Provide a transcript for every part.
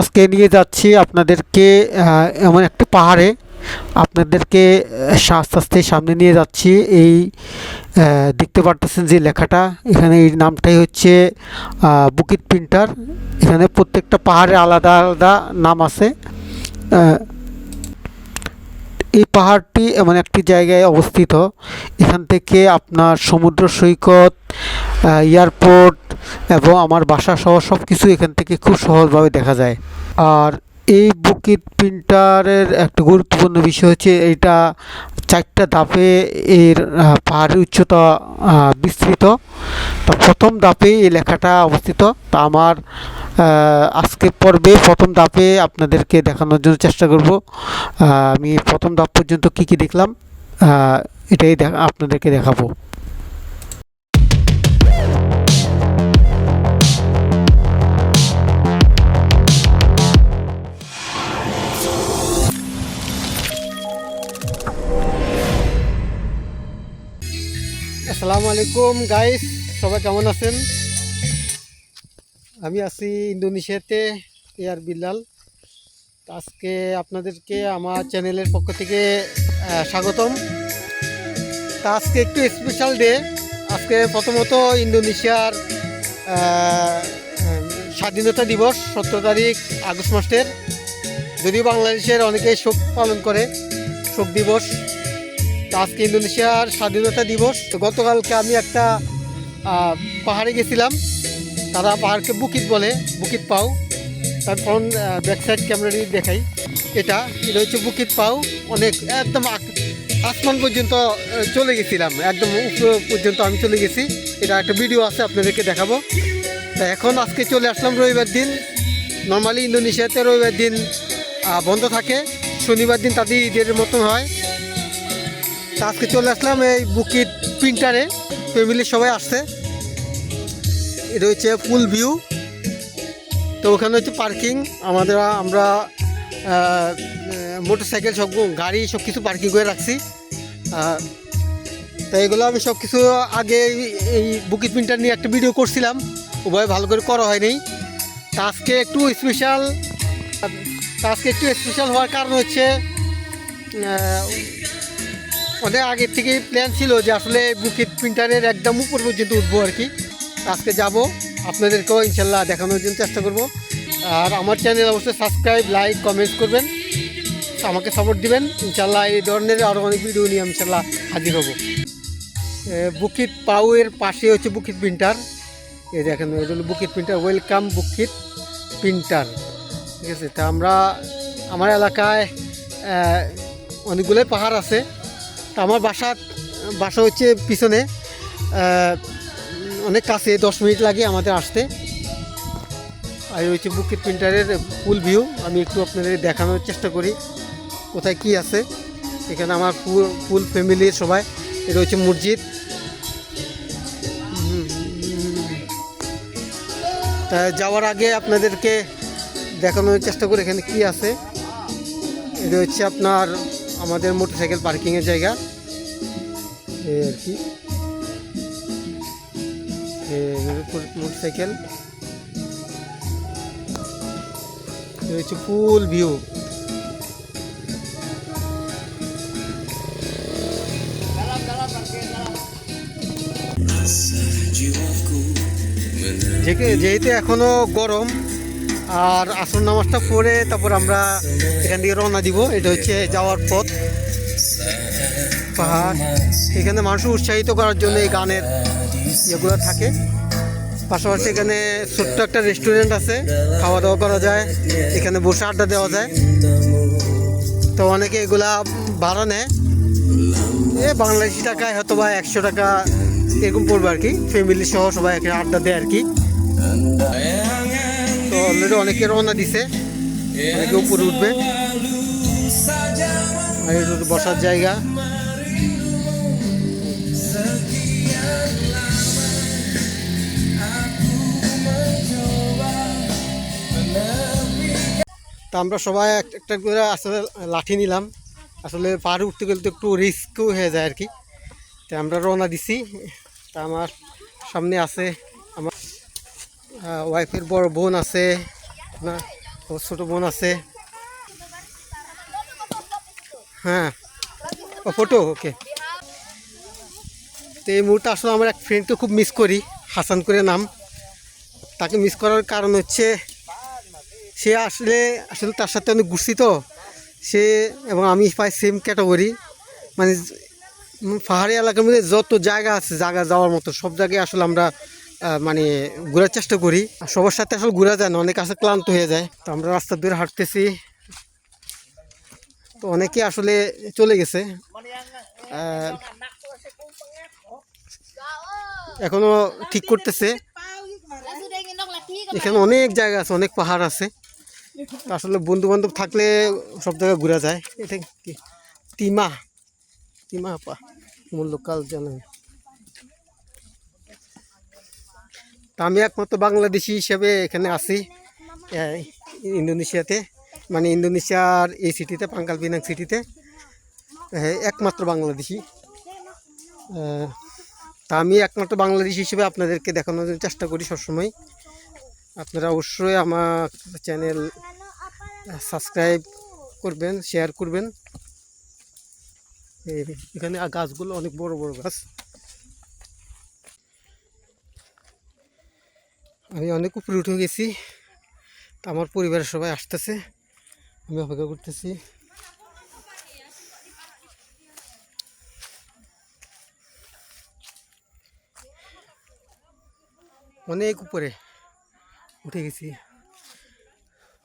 আজকে নিয়ে যাচ্ছি আপনাদেরকে এমন একটা পাহাড়ে। আপনাদেরকে আস্তে আস্তে সামনে নিয়ে যাচ্ছি। এই দেখতে পারতেছেন যে লেখাটা। এখানে এই নামটাই হচ্ছে বুকিত প্রিন্টার এখানে প্রত্যেকটা পাহাড়ে আলাদা আলাদা নাম আছে। এই পাহাড়টি এমন একটি জায়গায় অবস্থিত। এখান থেকে আপনার সমুদ্র সৈকত এয়ারপোর্ট এবং আমার বাসা সহ সব কিছু এখান থেকে খুব সহজভাবে দেখা যায়। আর এই বুকিট প্রিন্টারের একটা গুরুত্বপূর্ণ বিষয় হচ্ছে এটা চারটা ধাপে এর পাহাড়ের উচ্চতা বিস্তৃত। তো প্রথম ধাপে এই লেখাটা অবস্থিত। তা আমার আজকে পর্বে প্রথম ধাপে আপনাদেরকে দেখানোর জন্য চেষ্টা করব। আমি প্রথম ধাপ পর্যন্ত কি কি দেখলাম এটাই দেখা, আপনাদেরকে দেখাবো। আলাইকুম গাইস সবাই কেমন আছেন? আমি আছি ইন্দোনেশিয়াতে, এয়ার বিল্লাল। আজকে আপনাদেরকে আমার চ্যানেলের পক্ষ থেকে স্বাগতম। তা আজকে একটু স্পেশাল ডে আজকে প্রথমত ইন্দোনেশিয়ার স্বাধীনতা দিবস, সতেরো তারিখ, আগস্ট মাসের। যদিও বাংলাদেশের অনেকেই শোক পালন করে, শোক দিবস। তো আজকে ইন্দোনেশিয়ার স্বাধীনতা দিবস। তো গতকালকে আমি একটা পাহাড়ে গেছিলাম। তারা পাহাড়কে বুকিট বলে বুকিট পাও। তার ফ্রন্ট ব্যাক সাইড ক্যামেরা দিয়ে দেখাই। এটা এটা হচ্ছে বুকিট পাও। অনেক, একদম আসমান পর্যন্ত চলে গেছিলাম। একদম উপর পর্যন্ত আমি চলে গেছি। এটা একটা ভিডিও আছে, আপনাদেরকে দেখাবো। তা এখন আজকে চলে আসলাম রবিবার দিন। নর্মালি ইন্দোনেশিয়াতে রবিবার দিন বন্ধ থাকে। শনিবার দিন তাদের ঈদের মতন হয়। আজকে চলে আসলাম এই বুকিট প্রিন্টারে। ফ্যামিলির সবাই আসছে। হচ্ছে ফুল ভিউ তো ওখানে হচ্ছে পার্কিং আমাদের, আমরা মোটর সাইকেল সব, গাড়ি সব কিছু পার্কিং করে রাখছি। তো এগুলো আমি সব কিছু আগে এই- বুকিট প্রিন্টার নিয়ে একটা ভিডিও করছিলাম। উভয় ভালো করে করা হয়নি। তা আজকে একটু স্পেশাল আজকে একটু স্পেশাল হওয়ার কারণ হচ্ছে অনেক আগের থেকেই প্ল্যান ছিল যে আসলে বুকিট প্রিন্টারের একদম উপর পর্যন্ত উঠবো আর কি। আজকে যাব আপনাদেরকেও ইনশাল্লাহ দেখানোর জন্য চেষ্টা করব। আর আমার চ্যানেল অবশ্যই সাবস্ক্রাইব লাইক কমেন্টস করবেন। আমাকে সাপোর্ট দিবেন। ইনশাল্লাহ এই ধরনের আরও অনেক ভিডিও নিয়ে আমি ইনশাল্লাহ হাজির হব। এ, বুকিট পাউয়ের পাশে হচ্ছে বুকিট প্রিন্টার। এই দেখেন এটা হলো Bukit printer. Welcome Bukit printer. ঠিক আছে? তা আমরা আমার এলাকায় অনেকগুলোই পাহাড় আছে। আমার বাসা বাসা হচ্ছে পিছনে অনেক কাছে, দশ মিনিট লাগে আমাদের আসতে। আর হচ্ছে বুকের প্রিন্টারের ফুল ভিউ আমি একটু আপনাদের দেখানোর চেষ্টা করি, কোথায় কি আছে। এখানে আমার ফুল ফুল ফ্যামিলির সবাই, এটা হচ্ছে মসজিদ। তা যাওয়ার আগে আপনাদেরকে দেখানোর চেষ্টা করি, এখানে কি আছে। এটা হচ্ছে আপনার আমাদের মোটরসাইকেল পার্কিংয়ের জায়গা। এই আর কি। মোটরসাইকেল। হচ্ছে ফুল ভিউ। যেহেতু এখনও গরম, আর আসর নামাজটা পরে তারপর আমরা এখান থেকে রওনা দিব। এটা হচ্ছে যাওয়ার পথ। পাহাড়। এখানে মানুষ উৎসাহিত করার জন্য এই গানের ইয়েগুলো থাকে। পাশাপাশি এখানে ছোট্ট একটা রেস্টুরেন্ট আছে। খাওয়া দাওয়া করা যায়। এখানে বসে আড্ডা দেওয়া যায়। তো অনেকে এগুলা ভাড়া নেয়। এ বাংলাদেশি টাকায় হয়তো বা একশো টাকা এরকম পড়বে আর কি। ফ্যামিলি সহ সবাই এখানে আড্ডা দেয় আর কি। তো অলরেডি অনেকে রওনা দিছে। অনেকে উপরে উঠবে। বসার জায়গা। তা আমরা সবাই একটা করে আসলে লাঠি নিলাম। আসলে পাহাড়ে উঠতে গেলে তো একটু রিস্কও হয়ে যায় আর কি। তা আমরা রওনা দিছি। তা আমার সামনে আছে আমার ওয়াইফের বড় বোন আছে, না, ও ছোট বোন আছে। হ্যাঁ ও ফটো ওকে তো এই মুহূর্তে আসলে আমার এক ফ্রেন্ডকে খুব মিস করি, হাসান করে নাম। তাকে মিস করার কারণ হচ্ছে সে আসলে আসলে তার সাথে অনেক ঘুরছি তো। সে এবং আমি পাই সেম ক্যাটাগরি মানে পাহাড়ি এলাকার মধ্যে যত জায়গা আছে জায়গা যাওয়ার মতো সব জায়গায় আসলে আমরা মানে ঘোরার চেষ্টা করি। সবার সাথে আসলে ঘোরা যায় না অনেক আসলে ক্লান্ত হয়ে যায়। তো আমরা রাস্তা ধরে হাঁটতেছি। তো অনেকে আসলে চলে গেছে। আহ, এখনও ঠিক করতেছে। এখানে অনেক জায়গা আছে অনেক পাহাড় আছে। আসলে বন্ধু বান্ধব থাকলে সব জায়গায় ঘোরা যায়। এটা কি? তিমা। তিমা পা। মূল্যকাল জানেন তা আমি একমাত্র বাংলাদেশি হিসেবে এখানে আছি ইন্দোনেশিয়াতে। মানে ইন্দোনেশিয়ার এই সিটিতে পাঙ্কাল বিনাং সিটিতে একমাত্র বাংলাদেশি। তা আমি একমাত্র বাংলাদেশি হিসেবে আপনাদেরকে দেখানোর চেষ্টা করি সবসময়। আপনারা অবশ্যই আমার চ্যানেল সাবস্ক্রাইব করবেন শেয়ার করবেন। এখানে গাছগুলো অনেক বড় বড় গাছ। আমি অনেক উপরে উঠে গেছি আমার পরিবারের সবাই আসতেছে, আমি অপেক্ষা করতেছি। অনেক উপরে। উঠে গেছি।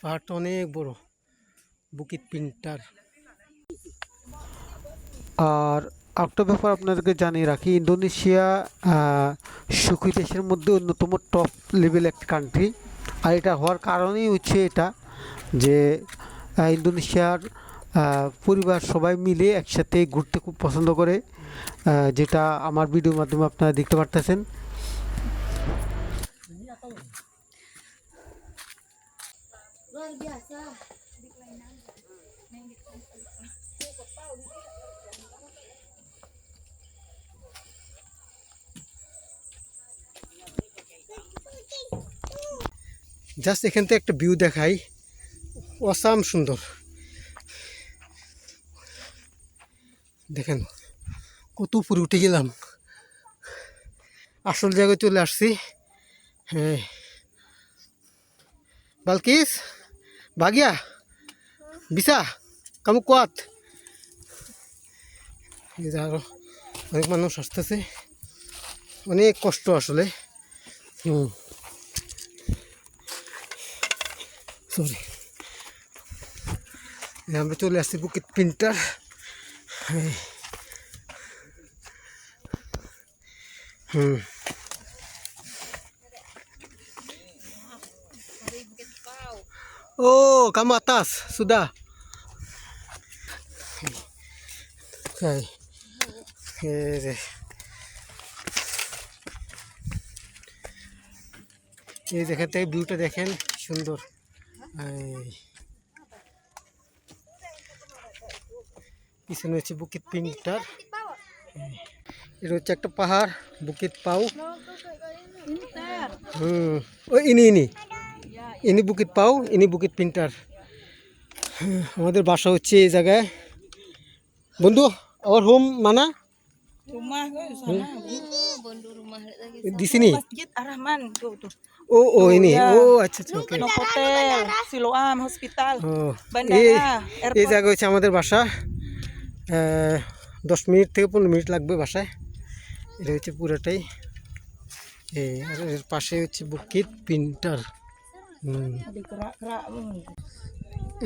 পাহাড়টা অনেক বড়। Bukit Pinter. আর আরেকটা ব্যাপার আপনাদেরকে জানিয়ে রাখি, ইন্দোনেশিয়া সুখী দেশের মধ্যে অন্যতম টপ লেভেল একটা কান্ট্রি আর এটা হওয়ার কারণেই হচ্ছে এটা যে ইন্দোনেশিয়ার পরিবার সবাই মিলে একসাথে ঘুরতে খুব পছন্দ করে। যেটা আমার ভিডিওর মাধ্যমে আপনারা দেখতে পারতেছেন। Luar biasa জাস্ট এখান থেকে একটা ভিউ দেখাই। অসাম সুন্দর। দেখেন, কত উপরে উঠে গেলাম। আসল জায়গায় চলে আসছি। হ্যাঁ। বালকিস? ভাগিয়া বিসা কামু কোয়াত এই অনেক মানুষ আসতেছে অনেক কষ্ট আসলে হুম সরি আমরা চলে আসছি বুকিট প্রিন্টার হুম Oh, kamu atas. Sudah. Okay. এই যে। এই দেখেন থেকে ভিউটা দেখেন সুন্দর এই। পিছনে হচ্ছে বুকিত পিন্টার এটা হচ্ছে একটা পাহাড় বুকিত পাও হুম ও ইনি ইনি ইনি বুকিত পাও ইনি বুকিত প্রিন্টার। আমাদের বাসা হচ্ছে এই জায়গায়। বন্ধু আমার হোম মানা? di sini masjid tuh tuh ya. আচ্ছা আচ্ছা Siloam Hospital এই জায়গা হচ্ছে আমাদের বাসা। আহ, দশ মিনিট থেকে পনেরো মিনিট লাগবে বাসায়। এটা হচ্ছে পুরোটাই। এই আর এর পাশে হচ্ছে বুকিত প্রিন্টার।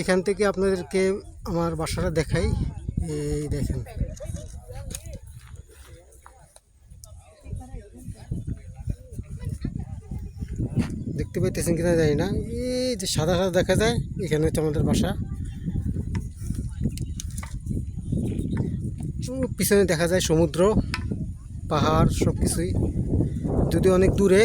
এখান থেকে আপনাদেরকে আমার বাসাটা দেখাই। এই দেখেন। দেখতে পাইতেছেন কিনা জানি না। এই যে সাদা সাদা দেখা যায়, এখানে হচ্ছে আমাদের বাসা। পিছনে দেখা যায় সমুদ্র, পাহাড় সব কিছুই যদি অনেক দূরে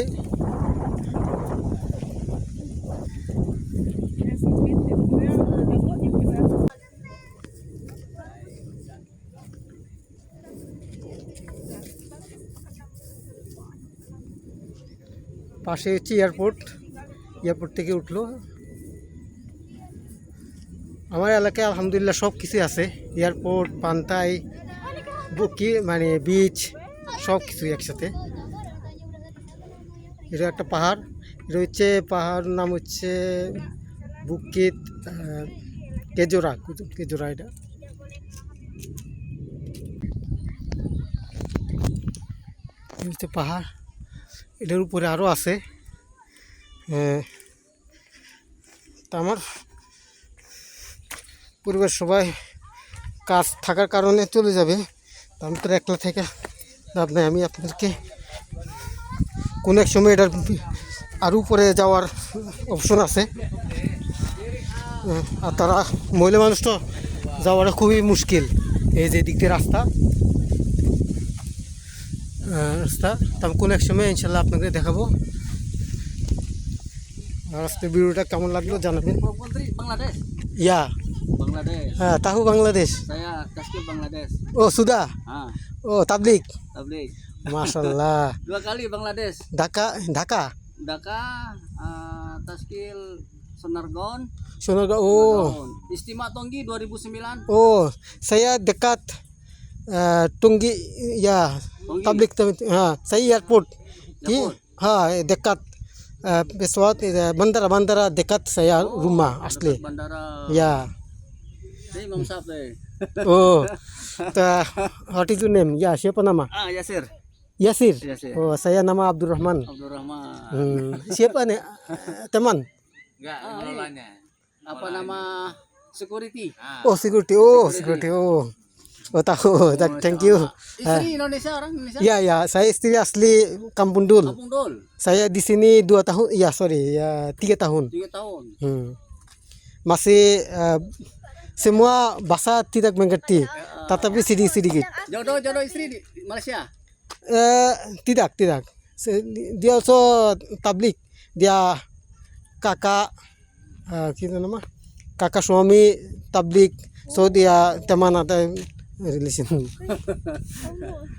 পাশে হচ্ছে এয়ারপোর্ট এয়ারপোর্ট থেকে উঠল। আমার এলাকায় আলহামদুলিল্লাহ সব কিছুই আছে। এয়ারপোর্ট, পান্তাই, বুকি মানে বিচ সব কিছুই একসাথে। এটা একটা পাহাড়। এটা হচ্ছে পাহাড় নাম হচ্ছে বুকিত কেজোরা। কেজোরা এটা হচ্ছে পাহাড়। এটার উপরে আরও আছে। তা আমার পরিবার সবাই কাজ থাকার কারণে চলে যাবে। তা আমি তো একলা থেকে লাভ নাই, আমি আপনাদেরকে কোনো এক সময় এটার আরও উপরে যাওয়ার অপশন আছে। আর তারা মহিলা মানুষ তো যাওয়াটা খুবই মুশকিল। এই যে দিক দিয়ে রাস্তা রাস্তা তা আমি কোনো এক সময় ইনশাল্লাহ আপনাকে দেখাবো আর আজকের ভিডিওটা কেমন লাগলো জানাবেন Menteri Bangladesh. ইয়া Bangladesh. হ্যাঁ তাহু বাংলাদেশ Saya Taskil Bangladesh. ও সুদা Ah, ও তাবলিক tablik. মাশাল্লাহ Dua kali Bangladesh. Dhaka Dhaka Dhaka, ah, Taskil Sonargon. Sonargaon ও Sonargon. Istimewa Tonggi 2009. ও saya dekat uh, Tunggi ya तब लिखते हाँ। सही एयरपोर्ट की हाँ दिक्कत विश्वास बंदर बंदर दिक्कत सही रूमा असली। या। ओ तो व्हाट इज़ यू नेम या शेपो नामा यासिर। यासिर? ओ सही नामा अब्दुल रहमान अब्दुल रहमान हम्म, शेपो ने तमन apa nama security? Oh security, oh security, oh. Oh tahu Tak- thank you Istri Indonesia orang Indonesia. ya ya saya istri asli Kampung Dul Kampung Dol. Saya di sini dua tahun, ya sorry, ya tiga tahun. Tiga tahun. Hmm. Masih uh, semua bahasa tidak mengerti, tetapi sedikit-sedikit. Jodoh jodoh istri di Malaysia. Uh, tidak, tidak. Dia also tablik. Dia kakak, uh, kita nama, kakak suami tablik. So dia teman ada relation.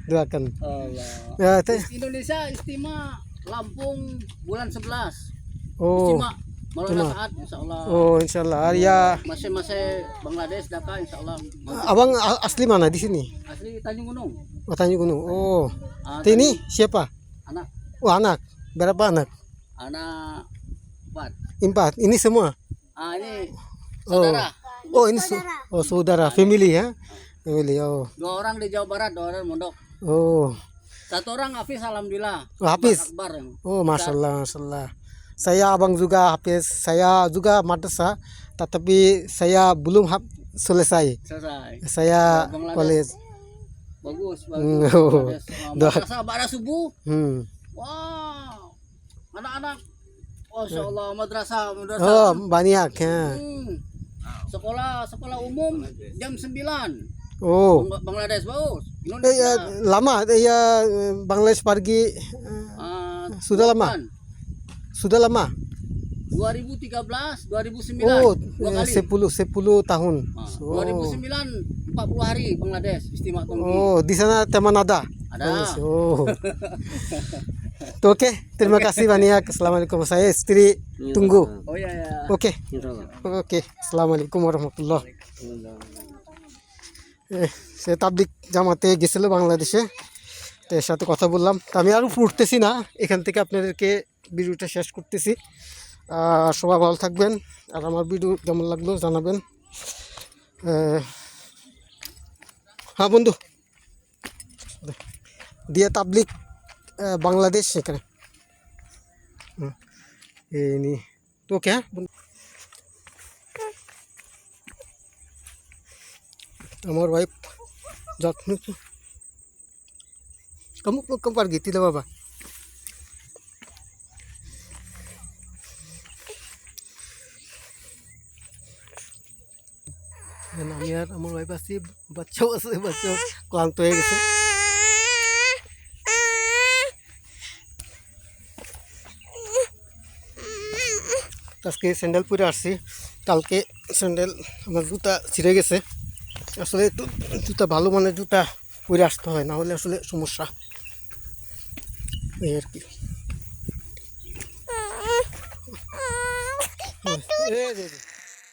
Doakan. Allah. Ya, te- Indonesia istimewa Lampung bulan 11. oh, Istimewa malam saat insya Allah. oh, insyaallah. Ya, Masih-masih Bangladesh Dhaka insya Allah. abang asli mana di sini? Asli Tanjung Gunung. Oh, Tanjung Gunung. Oh, Ah, ini siapa? anak Oh, anak. Berapa anak? anak empat. Empat. Ini semua. Ah ini Oh. saudara. Oh, ini su- oh saudara, family ya. Family. Oh. Dua orang di Jawa Barat, dua orang mondok. Oh. Satu orang Hafiz alhamdulillah. Oh, Hafiz. Akbar. Oh, masya Allah, masya Allah. Saya abang juga hafiz. Saya juga madrasah, tetapi saya belum selesai. Selesai. Saya Bangladesh. college. Bagus, Hmm, bagus. oh. Ah, Madrasah pada subuh. Hmm. Wow. Anak-anak. Masya Allah, madrasah, madrasah. Oh, banyak ya. Hmm. Sekolah sekolah umum jam 9. Oh. Bang- Bangladesh bagus. Eh, ya, lama ya Bangladesh pergi eh, ah, sudah lama? sudah lama. 2013, 2009. Oh, dua eh, kali. 10 10 tahun. Ah, Oh. 2009 40 hari Bangladesh istimewa Tonggi. Oh, di sana teman ada. Ada. Oh. Tuh, Oke, terima kasih banyak. Assalamualaikum. Saya istri tunggu. Oh ya ya. Oke. Oke. Assalamualaikum warahmatullah. Eh, সে তাবলিক জামাতে গেছিল বাংলাদেশে। তো এর সাথে কথা বললাম। তো আমি আরও ফুটতেছি না। এখান থেকে আপনাদেরকে ভিডিওটা শেষ করতেছি। আর সবাই ভালো থাকবেন। আর আমার ভিডিও কেমন লাগল জানাবেন। হ্যাঁ বন্ধু। দিয়া তাবলিক বাংলাদেশ এখানে। হুম, এই নিয়ে। তো ওকে হ্যাঁ আমার ওয়াইফ যত্ন তো kamu po kamu pergi tidak apa আমি আর আমার ওয়াইফ আছি, বাচ্চাও আছে, বাচ্চাও ক্লান্ত হয়ে গেছে। আজকে স্যান্ডেল পরে আসছি। কালকে স্যান্ডেল আমার জুতা ছিঁড়ে গেছে। আসলে জুতা ভালো মানে জুতা পরে আসতে হয় নাহলে আসলে সমস্যা এই আর কি এই।